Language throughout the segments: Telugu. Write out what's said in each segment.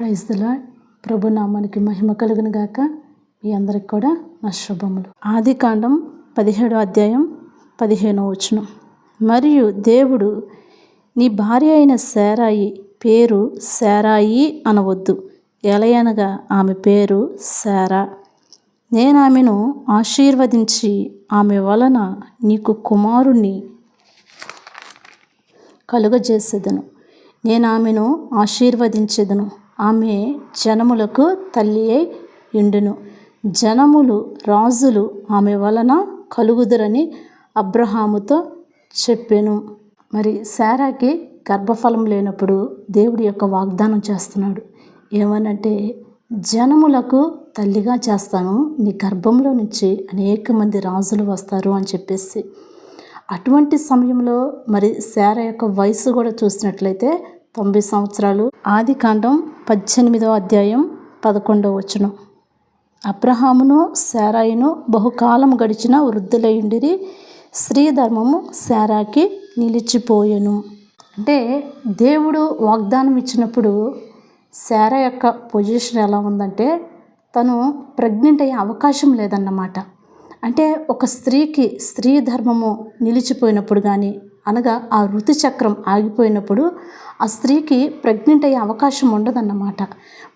ప్రైజ్ దిలా ప్రభు నామానికి మహిమ కలుగును గాక. మీ అందరికి కూడా నా శుభములు. ఆది కాండం పదిహేడో అధ్యాయం పదిహేనో వచనం. మరియు దేవుడు నీ భార్య అయిన శారాయి పేరు శారాయి అనవద్దు. ఎలయనగా ఆమె పేరు శారా. నేను ఆమెను ఆశీర్వదించి ఆమె వలన నీకు కుమారుణ్ణి కలుగజేసేదను. నేను ఆమెను ఆశీర్వదించెదను. ఆమె జనములకు తల్లి అయి ఇండును జనములు రాజులు ఆమె వలన కలుగుదురని అబ్రహాముతో చెప్పాను. మరి శారాకి గర్భఫలం లేనప్పుడు దేవుడి యొక్క వాగ్దానం చేస్తున్నాడు. ఏమనంటే జనములకు తల్లిగా చేస్తాను నీ గర్భంలో నుంచి అనేక మంది రాజులు వస్తారు అని చెప్పేసి. అటువంటి సమయంలో మరి శార యొక్క వయసు కూడా చూసినట్లయితే తొంభై సంవత్సరాలు. ఆది కాండం పద్దెనిమిదవ అధ్యాయం పదకొండవ వచనం. అబ్రహామును శారాయిను బహుకాలం గడిచిన వృద్ధులయుండిరి స్త్రీ ధర్మము శారాకి నిలిచిపోయెను. అంటే దేవుడు వాగ్దానం ఇచ్చినప్పుడు శారా యొక్క పొజిషన్ ఎలా ఉందంటే తను ప్రెగ్నెంట్ అయ్యే అవకాశం లేదన్నమాట. అంటే ఒక స్త్రీకి స్త్రీ ధర్మము నిలిచిపోయినప్పుడు కానీ అనగా ఆ ఋతుచక్రం ఆగిపోయినప్పుడు ఆ స్త్రీకి ప్రెగ్నెంట్ అయ్యే అవకాశం ఉండదన్నమాట.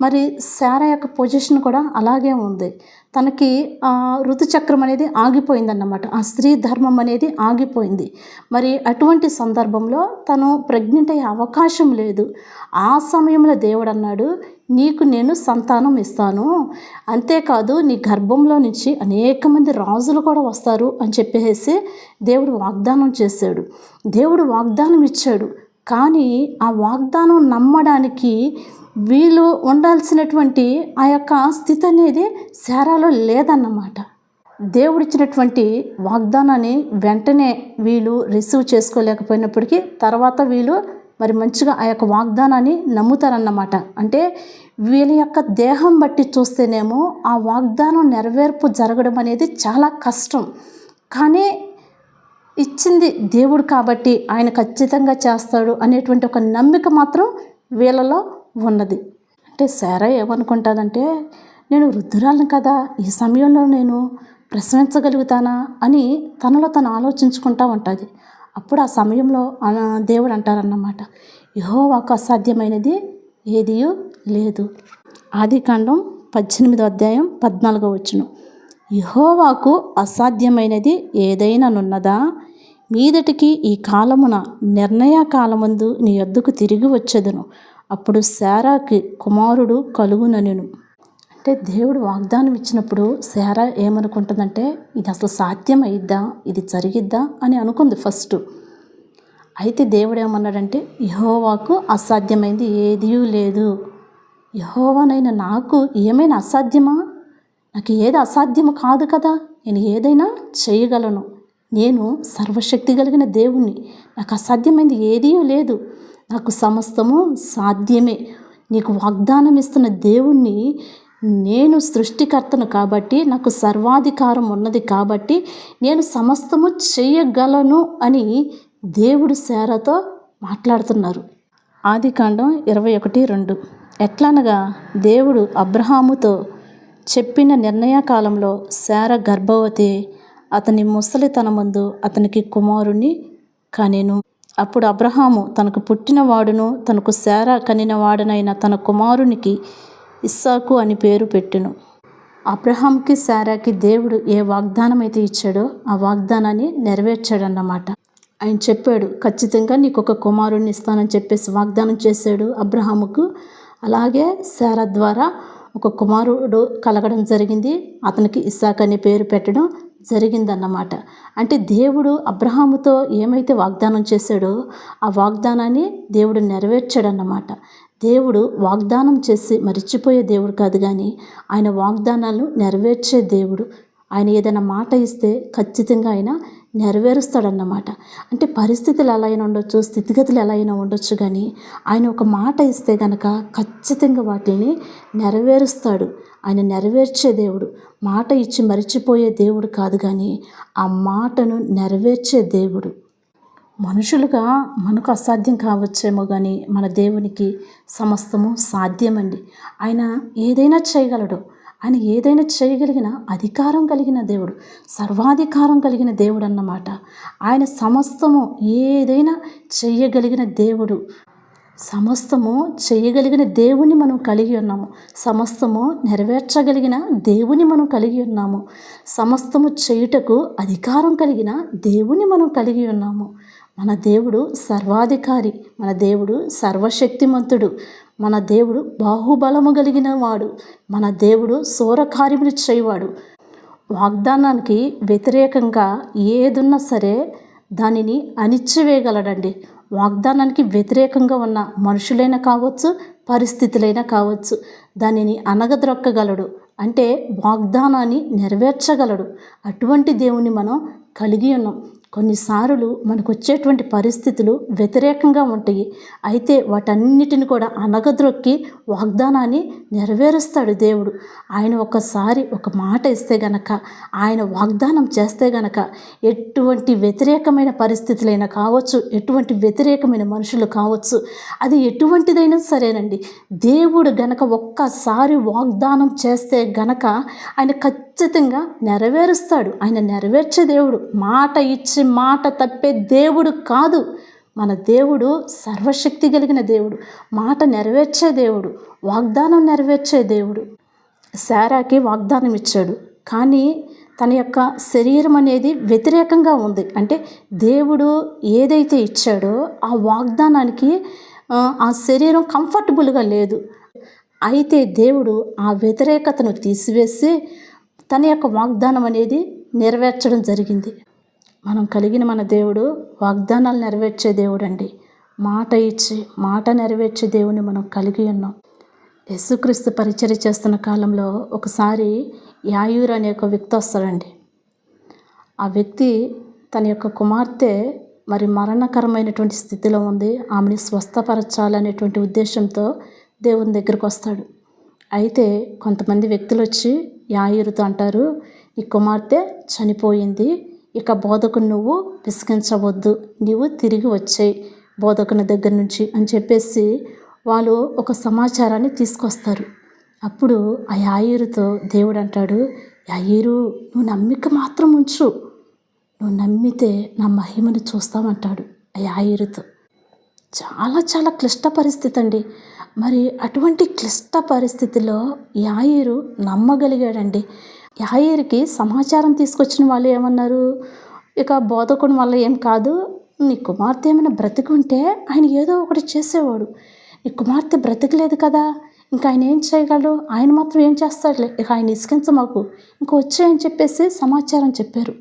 మరి శార యొక్క పొజిషన్ కూడా అలాగే ఉంది. తనకి ఆ ఋతుచక్రం అనేది ఆగిపోయిందన్నమాట. ఆ స్త్రీ ధర్మం అనేది ఆగిపోయింది. మరి అటువంటి సందర్భంలో తను ప్రెగ్నెంట్ అయ్యే అవకాశం లేదు. ఆ సమయంలో దేవుడు అన్నాడు నీకు నేను సంతానం ఇస్తాను. అంతేకాదు నీ గర్భంలో నుంచి అనేక మంది రాజులు కూడా వస్తారు అని చెప్పేసి దేవుడు వాగ్దానం చేశాడు. దేవుడు వాగ్దానం ఇచ్చాడు. కానీ ఆ వాగ్దానం నమ్మడానికి వీళ్ళు ఉండాల్సినటువంటి ఆ యొక్క స్థితి అనేది శారాలో లేదన్నమాట. దేవుడిచ్చినటువంటి వాగ్దానాన్ని వెంటనే వీళ్ళు రిసీవ్ చేసుకోలేకపోయినప్పటికీ తర్వాత వీళ్ళు మరి మంచిగా ఆ యొక్క వాగ్దానాన్ని నమ్ముతారన్నమాట. అంటే వీళ్ళ యొక్క దేహం బట్టి చూస్తేనేమో ఆ వాగ్దానం నెరవేర్పు జరగడం అనేది చాలా కష్టం. కానీ ఇచ్చింది దేవుడు కాబట్టి ఆయన ఖచ్చితంగా చేస్తాడు అనేటువంటి ఒక నమ్మిక మాత్రం వీళ్ళలో ఉన్నది. అంటే సారా ఏమనుకుంటుందంటే నేను వృద్ధురాలను కదా ఈ సమయంలో నేను ప్రశ్నించగలుగుతానా అని తనలో తను ఆలోచించుకుంటూ ఉంటుంది. అప్పుడు ఆ సమయంలో దేవుడు అంటారన్నమాట యహోవాకు అసాధ్యమైనది ఏదియూ లేదు. ఆది కాండం పద్దెనిమిదో అధ్యాయం పద్నాలుగో వచ్చును యహోవాకు అసాధ్యమైనది ఏదైనానున్నదా? మీదటికి ఈ కాలమున నిర్ణయ కాలమందు నీ యొద్దకు తిరిగి వచ్చేదను. అప్పుడు శారాకి కుమారుడు కలుగుననెను. అంటే దేవుడు వాగ్దానం ఇచ్చినప్పుడు శారా ఏమనుకుంటుందంటే ఇది అసలు సాధ్యం ఇది జరిగిద్దా? అని అనుకుంది ఫస్ట్. అయితే దేవుడు ఏమన్నాడంటే యహోవాకు అసాధ్యమైంది ఏదీ లేదు. యహోవానైనా నాకు ఏమైనా అసాధ్యమా? నాకు ఏది అసాధ్యం కాదు కదా. నేను ఏదైనా చేయగలను. నేను సర్వశక్తి కలిగిన దేవుణ్ణి. నాకు అసాధ్యమైంది ఏదీ లేదు. నాకు సమస్తము సాధ్యమే. నీకు వాగ్దానం ఇస్తున్న దేవుణ్ణి నేను సృష్టికర్తను కాబట్టి నాకు సర్వాధికారం ఉన్నది కాబట్టి నేను సమస్తము చేయగలను అని దేవుడు శారతో మాట్లాడుతున్నారు. ఆది కాండం ఇరవై ఒకటి రెండు. ఎట్లనగా దేవుడు అబ్రహాముతో చెప్పిన నిర్ణయ కాలంలో శార గర్భవతి అతని ముసలితనమందు అతనికి కుమారుని కనెను. అప్పుడు అబ్రహాము తనకు పుట్టినవాడును తనకు శార కనినవాడనైన తన కుమారునికి ఇస్సాకు అని పేరు పెట్టెను. అబ్రహాంకి శారాకి దేవుడు ఏ వాగ్దానం అయితే ఇచ్చాడో ఆ వాగ్దానాన్ని నెరవేర్చాడన్నమాట. ఆయన చెప్పాడు ఖచ్చితంగా నీకు ఒక కుమారుడిని ఇస్తానని చెప్పేసి వాగ్దానం చేశాడు అబ్రహాముకు. అలాగే శారా ద్వారా ఒక కుమారుడు కలగడం జరిగింది. అతనికి ఇస్సాక్ అనే పేరు పెట్టడం జరిగిందన్నమాట. అంటే దేవుడు అబ్రహాముతో ఏమైతే వాగ్దానం చేశాడో ఆ వాగ్దానాన్ని దేవుడు నెరవేర్చాడన్నమాట. దేవుడు వాగ్దానం చేసి మరిచిపోయే దేవుడు కాదు కానీ ఆయన వాగ్దానాలను నెరవేర్చే దేవుడు. ఆయన ఏదైనా మాట ఇస్తే ఖచ్చితంగా ఆయన నెరవేరుస్తాడన్నమాట. అంటే పరిస్థితులు ఎలా అయినా ఉండొచ్చు స్థితిగతులు ఎలా అయినా ఉండొచ్చు కానీ ఆయన ఒక మాట ఇస్తే కనుక ఖచ్చితంగా వాటిని నెరవేరుస్తాడు. ఆయన నెరవేర్చే దేవుడు. మాట ఇచ్చి మరిచిపోయే దేవుడు కాదు కానీ ఆ మాటను నెరవేర్చే దేవుడు. మనుషులుగా మనకు అసాధ్యం కావచ్చేమో కానీ మన దేవునికి సమస్తము సాధ్యమండి. ఆయన ఏదైనా చేయగలడు. ఆయన ఏదైనా చేయగలిగిన అధికారం కలిగిన దేవుడు సర్వాధికారం కలిగిన దేవుడు అన్నమాట. ఆయన సమస్తము ఏదైనా చేయగలిగిన దేవుడు. సమస్తము చేయగలిగిన దేవుని మనం కలిగి ఉన్నాము. సమస్తము నెరవేర్చగలిగిన దేవుని మనం కలిగి ఉన్నాము. సమస్తము చేయుటకు అధికారం కలిగిన దేవుని మనం కలిగి ఉన్నాము. మన దేవుడు సర్వాధికారి మన దేవుడు సర్వశక్తిమంతుడు మన దేవుడు బాహుబలము కలిగిన వాడు. మన దేవుడు సూరకార్యములు చేయవాడు. వాగ్దానానికి వ్యతిరేకంగా ఏదున్నా సరే దానిని అణిచివేయగలడండి. వాగ్దానానికి వ్యతిరేకంగా ఉన్న మనుషులైనా కావచ్చు పరిస్థితులైనా కావచ్చు దానిని అనగద్రొక్కగలడు అంటే వాగ్దానాన్ని నెరవేర్చగలడు. అటువంటి దేవుని మనం కలిగి ఉన్నాం. కొన్నిసార్లు మనకు వచ్చేటువంటి పరిస్థితులు వ్యతిరేకంగా ఉంటాయి. అయితే వాటన్నిటిని కూడా అనగద్రొక్కి వాగ్దానాన్ని నెరవేరుస్తాడు దేవుడు. ఆయన ఒకసారి ఒక మాట ఇస్తే గనక ఆయన వాగ్దానం చేస్తే గనక ఎటువంటి వ్యతిరేకమైన పరిస్థితులైనా కావచ్చు ఎటువంటి వ్యతిరేకమైన మనుషులు కావచ్చు అది ఎటువంటిదైనా సరేనండి. దేవుడు గనక ఒక్కసారి వాగ్దానం చేస్తే గనక ఆయన ఖచ్చితంగా ఖచ్చితంగా నెరవేరుస్తాడు. ఆయన నెరవేర్చే దేవుడు. మాట ఇచ్చి మాట తప్పే దేవుడు కాదు. మన దేవుడు సర్వశక్తి కలిగిన దేవుడు. మాట నెరవేర్చే దేవుడు. వాగ్దానం నెరవేర్చే దేవుడు. శారాకి వాగ్దానం ఇచ్చాడు. కానీ తన యొక్క శరీరం అనేది వ్యతిరేకంగా ఉంది. అంటే దేవుడు ఏదైతే ఇచ్చాడో ఆ వాగ్దానానికి ఆ శరీరం కంఫర్టబుల్గా లేదు. అయితే దేవుడు ఆ వ్యతిరేకతను తీసివేసి తన యొక్క వాగ్దానం అనేది నెరవేర్చడం జరిగింది. మనం కలిగిన మన దేవుడు వాగ్దానాలు నెరవేర్చే దేవుడు అండి మాట ఇచ్చి మాట నెరవేర్చే దేవుని మనం కలిగి ఉన్నాం. యేసుక్రీస్తు పరిచర్య చేస్తున్న కాలంలో ఒకసారి యాయూర్ అనే ఒక వ్యక్తి వస్తాడండి. ఆ వ్యక్తి తన యొక్క కుమార్తె మరి మరణకరమైనటువంటి స్థితిలో ఉంది. ఆమెని స్వస్థపరచాలనేటువంటి ఉద్దేశంతో దేవుని దగ్గరకు వస్తాడు. అయితే కొంతమంది వ్యక్తులు వచ్చి యాయూరుతో అంటారు ఈ కుమార్తె చనిపోయింది. ఇక బోధకుని నువ్వు విసిగించవద్దు. నీవు తిరిగి వచ్చేయి బోధకుని దగ్గర నుంచి అని చెప్పేసి వాళ్ళు ఒక సమాచారాన్ని తీసుకొస్తారు. అప్పుడు ఆ యాయూరుతో దేవుడు అంటాడు యాయూరు నువ్వు నమ్మిక మాత్రం ఉంచు. నువ్వు నమ్మితే నా మహిమను చూస్తామంటాడు ఆ యాయూరుతో. చాలా చాలా క్లిష్ట పరిస్థితి అండి. మరి అటువంటి క్లిష్ట పరిస్థితిలో యాయిరు నమ్మగలిగాడండి. యాయిరికి సమాచారం తీసుకొచ్చిన వాళ్ళు ఏమన్నారు? ఇక బోధకుని వల్ల ఏం కాదు. నీ కుమార్తె ఏమైనా బ్రతికుంటే ఆయన ఏదో ఒకటి చేసేవాడు. నీ కుమార్తె బ్రతికలేదు కదా. ఇంకా ఆయన ఏం చేయగలడు? ఆయన మాత్రం ఏం చేస్తాడులే? ఇక ఆయన ఇసుకించ మాకు. ఇంకా వచ్చాయని చెప్పేసి సమాచారం చెప్పారు.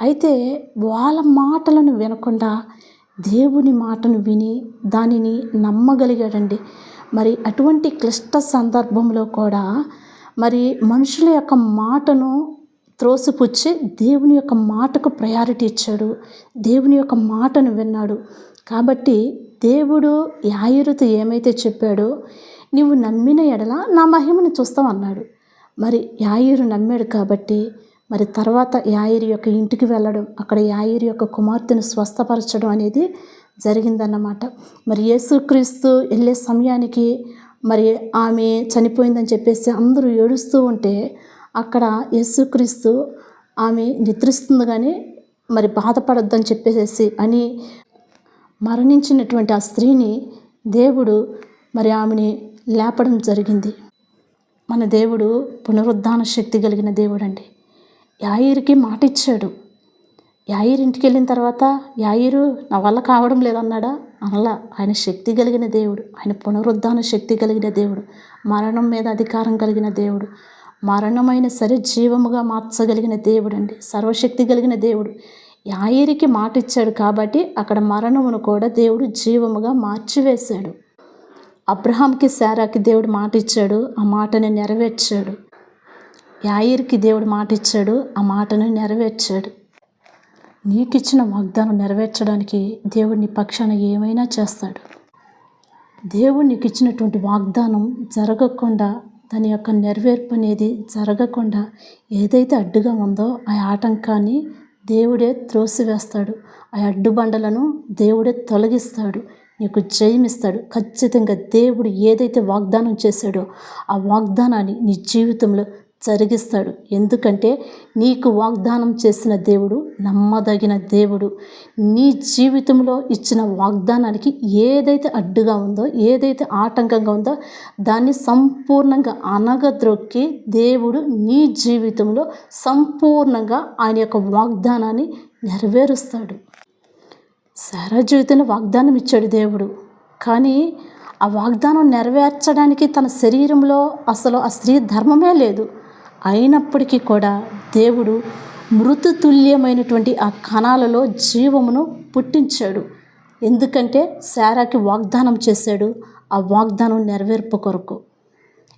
అయితే వాళ్ళ మాటలను వినకుండా దేవుని మాటను విని దానిని నమ్మగలిగాడండి. మరి అటువంటి క్లిష్ట సందర్భంలో కూడా మరి మనుషుల యొక్క మాటను త్రోసిపుచ్చి దేవుని యొక్క మాటకు ప్రయారిటీ ఇచ్చాడు. దేవుని యొక్క మాటను విన్నాడు. కాబట్టి దేవుడు యాయురుతో ఏమైతే చెప్పాడో నీవు నమ్మిన ఎడల నా మహిమను చూస్తావు అన్నాడు. మరి యాయూరు నమ్మాడు కాబట్టి మరి తర్వాత యాయిరి యొక్క ఇంటికి వెళ్ళడం అక్కడ యాయిరి యొక్క కుమార్తెను స్వస్థపరచడం అనేది జరిగిందన్నమాట. మరి యేసుక్రీస్తు వెళ్ళే సమయానికి మరి ఆమె చనిపోయిందని చెప్పేసి అందరూ ఏడుస్తూ ఉంటే అక్కడ యేసుక్రీస్తు ఆమె నిద్రిస్తుంది కానీ మరి బాధపడొద్దని చెప్పేసి అని మరణించినటువంటి ఆ స్త్రీని దేవుడు మరి ఆమెని లేపడం జరిగింది. మన దేవుడు పునరుద్ధాన శక్తి కలిగిన దేవుడు అండి యాయిరికి మాట ఇచ్చాడు యాయిరు ఇంటికి వెళ్ళిన తర్వాత యాయిరు నా వల్ల కావడం లేదన్నాడా? అనలా. ఆయన శక్తి కలిగిన దేవుడు. ఆయన పునరుద్ధాన శక్తి కలిగిన దేవుడు. మరణం మీద అధికారం కలిగిన దేవుడు. మరణమైన సరే జీవముగా మార్చగలిగిన దేవుడు అండి సర్వశక్తి కలిగిన దేవుడు. యాయిరికి మాట ఇచ్చాడు కాబట్టి అక్కడ మరణమును కూడా దేవుడు జీవముగా మార్చివేశాడు. అబ్రహాంకి శారాకి దేవుడు మాట ఇచ్చాడు ఆ మాటని నెరవేర్చాడు. యాయిర్కి దేవుడు మాట ఇచ్చాడు ఆ మాటను నెరవేర్చాడు. నీకిచ్చిన వాగ్దానం నెరవేర్చడానికి దేవుడిని పక్షాన ఏమైనా చేస్తాడు. దేవుడు నీకు ఇచ్చినటువంటి వాగ్దానం జరగకుండా దాని యొక్క నెరవేర్పు అనేది జరగకుండా ఏదైతే అడ్డుగా ఉందో ఆ ఆటంకాన్ని దేవుడే త్రోసివేస్తాడు. ఆ అడ్డుబండలను దేవుడే తొలగిస్తాడు. నీకు జయమిస్తాడు ఖచ్చితంగా దేవుడు ఏదైతే వాగ్దానం చేశాడో ఆ వాగ్దానాన్ని నీ జీవితంలో జరిగిస్తాడు. ఎందుకంటే నీకు వాగ్దానం చేసిన దేవుడు నమ్మదగిన దేవుడు. నీ జీవితంలో ఇచ్చిన వాగ్దానానికి ఏదైతే అడ్డుగా ఉందో ఏదైతే ఆటంకంగా ఉందో దాన్ని సంపూర్ణంగా అనగద్రొక్కి దేవుడు నీ జీవితంలో సంపూర్ణంగా ఆయన యొక్క వాగ్దానాన్ని నెరవేరుస్తాడు. సారా జీవితంలో వాగ్దానం ఇచ్చాడు దేవుడు. కానీ ఆ వాగ్దానం నెరవేర్చడానికి తన శరీరంలో అసలు ఆ స్త్రీ ధర్మమే లేదు. అయినప్పటికీ కూడా దేవుడు మృతుతుల్యమైనటువంటి ఆ కణాలలో జీవమును పుట్టించాడు. ఎందుకంటే శారాకి వాగ్దానం చేశాడు ఆ వాగ్దానం నెరవేర్పు కొరకు.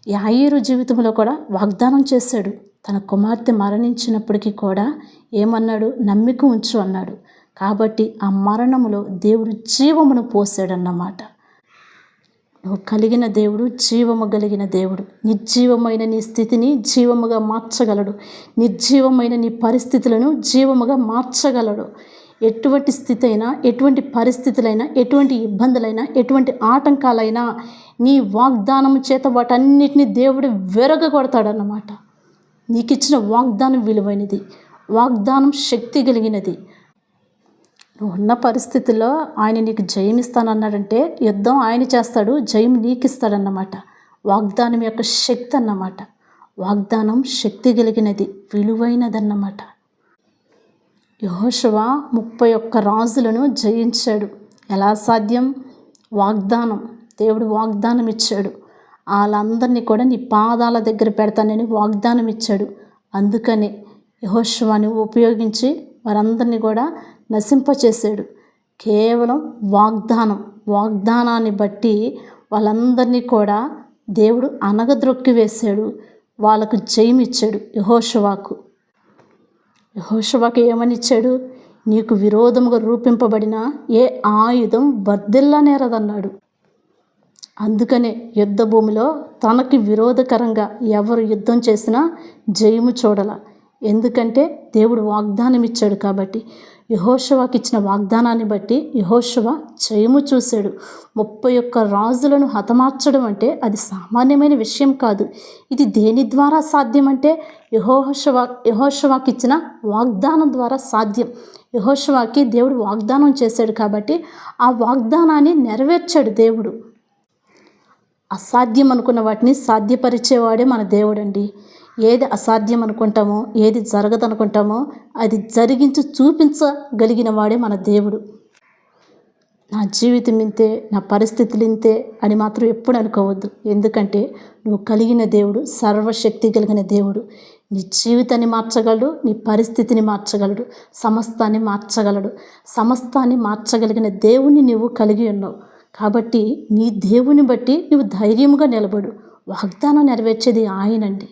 యాయిరు జీవితంలో కూడా వాగ్దానం చేశాడు. తన కుమార్తె మరణించినప్పటికీ కూడా ఏమన్నాడు? నమ్మిక ఉంచు అన్నాడు. కాబట్టి ఆ మరణములో దేవుడు జీవమును పోసాడన్నమాట. కలిగిన దేవుడు జీవము కలిగిన దేవుడు. నిర్జీవమైన నీ స్థితిని జీవముగా మార్చగలడు. నిర్జీవమైన నీ పరిస్థితులను జీవముగా మార్చగలడు. ఎటువంటి స్థితి అయినా ఎటువంటి పరిస్థితులైనా ఎటువంటి ఇబ్బందులైనా ఎటువంటి ఆటంకాలైనా నీ వాగ్దానం చేత వాటన్నిటిని దేవుడు వెరగగొడతాడన్నమాట. నీకు ఇచ్చిన వాగ్దానం విలువైనది. వాగ్దానం శక్తి కలిగినది. నువ్వు ఉన్న పరిస్థితుల్లో ఆయన నీకు జయం ఇస్తానన్నాడంటే యుద్ధం ఆయన చేస్తాడు జయం నీకు ఇస్తాడన్నమాట వాగ్దానం యొక్క శక్తి అన్నమాట. వాగ్దానం శక్తి కలిగినది విలువైనదన్నమాట. యహోశవ ముప్పై ఒక్క రాజులను జయించాడు. ఎలా సాధ్యం? వాగ్దానం. దేవుడు వాగ్దానం ఇచ్చాడు వాళ్ళందరినీ కూడా నీ పాదాల దగ్గర పెడతానని వాగ్దానం ఇచ్చాడు అందుకని యహోశవాని ఉపయోగించి వారందరినీ కూడా నశింపచేశాడు. కేవలం వాగ్దానం వాగ్దానాన్ని బట్టి వాళ్ళందరినీ కూడా దేవుడు అనగద్రొక్కి వేశాడు. వాళ్ళకు జయమిచ్చాడు యహోషవాకు. యహోషవాకు ఏమనిచ్చాడు నీకు విరోధముగా రూపింపబడిన ఏ ఆయుధం వర్ధిల్లనేరదన్నాడు అందుకనే యుద్ధ భూమిలో తనకి విరోధకరంగా ఎవరు యుద్ధం చేసినా జయము చూడల. ఎందుకంటే దేవుడు వాగ్దానం ఇచ్చాడు కాబట్టి. యహోశవాకి ఇచ్చిన వాగ్దానాన్ని బట్టి యహోశవ జయము చూశాడు. ముప్పై ఒక్క రాజులను హతమార్చడం అంటే అది సామాన్యమైన విషయం కాదు. ఇది దేని ద్వారా సాధ్యం అంటే యహోశవ యహోశవాకి ఇచ్చిన వాగ్దానం ద్వారా సాధ్యం. యహోశవాకి దేవుడు వాగ్దానం చేశాడు కాబట్టి ఆ వాగ్దానాన్ని నెరవేర్చాడు దేవుడు. అసాధ్యం అనుకున్న వాటిని సాధ్యపరిచేవాడే మన దేవుడండి. ఏది అసాధ్యం అనుకుంటామో ఏది జరగదనుకుంటామో అది జరిగించి చూపించగలిగిన వాడే మన దేవుడు. నా జీవితం ఇంతే నా పరిస్థితులు ఇంతే అని మాత్రం ఎప్పుడు అనుకోవద్దు. ఎందుకంటే నువ్వు కలిగిన దేవుడు సర్వశక్తి కలిగిన దేవుడు. నీ జీవితాన్ని మార్చగలడు నీ పరిస్థితిని మార్చగలడు సమస్తాన్ని మార్చగలడు. సమస్తాన్ని మార్చగలిగిన దేవుణ్ణి నువ్వు కలిగి ఉన్నావు. కాబట్టి నీ దేవుని బట్టి నువ్వు ధైర్యముగా నిలబడు. వాగ్దానం నెరవేర్చేది ఆయనండి.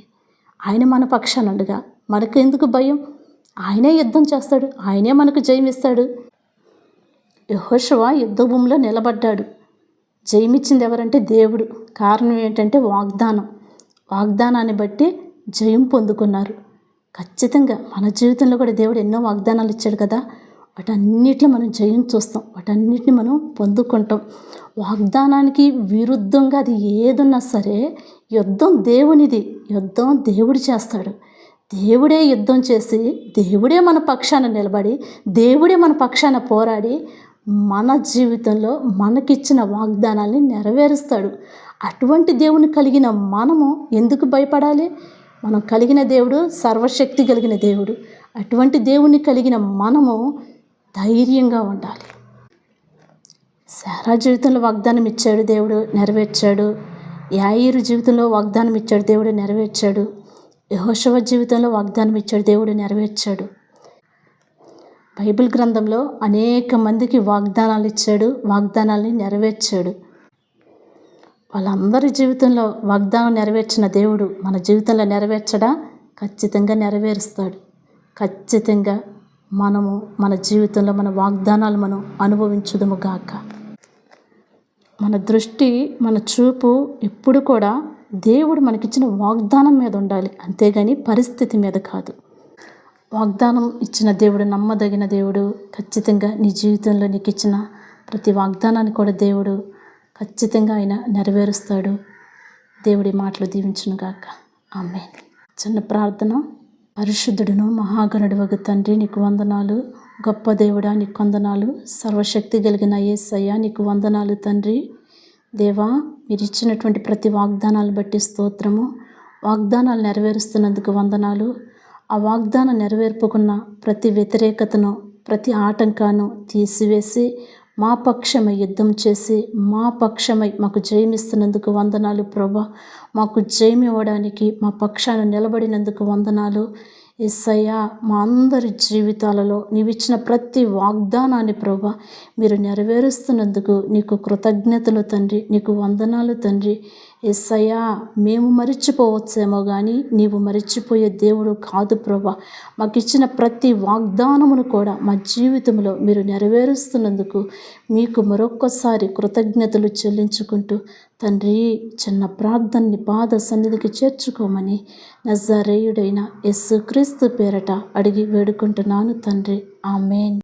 ఆయన మన పక్షానండుగా. మనకు ఎందుకు భయం? ఆయనే యుద్ధం చేస్తాడు. ఆయనే మనకు జయం ఇస్తాడు యహోశవ యుద్ధ భూమిలో నిలబడ్డాడు. జయమిచ్చింది ఎవరంటే దేవుడు. కారణం ఏంటంటే వాగ్దానం. వాగ్దానాన్ని బట్టి జయం పొందుకున్నారు. ఖచ్చితంగా మన జీవితంలో కూడా దేవుడు ఎన్నో వాగ్దానాలు ఇచ్చాడు కదా. వాటన్నిటిలో మనం జయం చూస్తాం. వాటన్నిటిని మనం పొందుకుంటాం. వాగ్దానానికి విరుద్ధంగా అది ఏదున్నా సరే యుద్ధం దేవునిది. యుద్ధం దేవుడు చేస్తాడు. దేవుడే యుద్ధం చేసి దేవుడే మన పక్షాన నిలబడి దేవుడే మన పక్షాన పోరాడి మన జీవితంలో మనకిచ్చిన వాగ్దానాన్ని నెరవేరుస్తాడు. అటువంటి దేవుని కలిగిన మనము ఎందుకు భయపడాలి? మనం కలిగిన దేవుడు సర్వశక్తి కలిగిన దేవుడు. అటువంటి దేవుని కలిగిన మనము ధైర్యంగా ఉండాలి. సారా జీవితంలో వాగ్దానం ఇచ్చాడు దేవుడు నెరవేర్చాడు. యాయిరు జీవితంలో వాగ్దానం ఇచ్చాడు దేవుడు నెరవేర్చాడు. యహోశవ జీవితంలో వాగ్దానం ఇచ్చాడు దేవుడు నెరవేర్చాడు. బైబిల్ గ్రంథంలో అనేక మందికి వాగ్దానాలు ఇచ్చాడు వాగ్దానాల్ని నెరవేర్చాడు. వాళ్ళందరి జీవితంలో వాగ్దానం నెరవేర్చిన దేవుడు మన జీవితంలో నెరవేర్చడా? ఖచ్చితంగా నెరవేరుస్తాడు. ఖచ్చితంగా మనము మన జీవితంలో మన వాగ్దానాలు మనం అనుభవించుదము గాక. మన దృష్టి మన చూపు ఎప్పుడు కూడా దేవుడు మనకిచ్చిన వాగ్దానం మీద ఉండాలి. అంతేగాని పరిస్థితి మీద కాదు. వాగ్దానం ఇచ్చిన దేవుడు నమ్మదగిన దేవుడు ఖచ్చితంగా నీ జీవితంలో నీకు ఇచ్చిన ప్రతి వాగ్దానాన్ని కూడా దేవుడు ఖచ్చితంగా ఆయన నెరవేరుస్తాడు. దేవుడి మాటలు దీవించునుగాక. ఆమె చిన్న ప్రార్థన. పరిశుద్ధుడును మహాగణుడు వగు తండ్రి నీకు వందనాలు. గొప్ప దేవుడా నీకు వందనాలు. సర్వశక్తి కలిగిన ఏసయ్య నీకు వందనాలు తండ్రి. దేవా మీరు ఇచ్చినటువంటి ప్రతి వాగ్దానాలు బట్టి స్తోత్రము. వాగ్దానాలు నెరవేరుస్తున్నందుకు వందనాలు. ఆ వాగ్దానం నెరవేర్పుకున్న ప్రతి వ్యతిరేకతను ప్రతి ఆటంకాను తీసివేసి మా పక్షమై యుద్ధం చేసి మా పక్షమై మాకు జయమిస్తున్నందుకు వందనాలు ప్రభా. మాకు జయమివ్వడానికి మా పక్షాన నిలబడినందుకు వందనాలు. ఎస్సయ్యా మా అందరి జీవితాలలో నీవిచ్చిన ప్రతి వాగ్దానాన్ని ప్రభా మీరు నెరవేరుస్తున్నందుకు నీకు కృతజ్ఞతలు తండ్రి నీకు వందనాలు తండ్రి. ఎస్సయ్యా మేము మరిచిపోవచ్చేమో కానీ నీవు మరిచిపోయే దేవుడు కాదు ప్రభా. మాకు ఇచ్చిన ప్రతి వాగ్దానమును కూడా మా జీవితంలో మీరు నెరవేరుస్తున్నందుకు మీకు మరొక్కసారి కృతజ్ఞతలు చెల్లించుకుంటూ తండ్రి చిన్న ప్రార్థనని పాద సన్నిధికి చేర్చుకోమని నజరేయుడైన యేసు క్రీస్తు పేరట అడిగి వేడుకుంటున్నాను తండ్రి. ఆమెన్.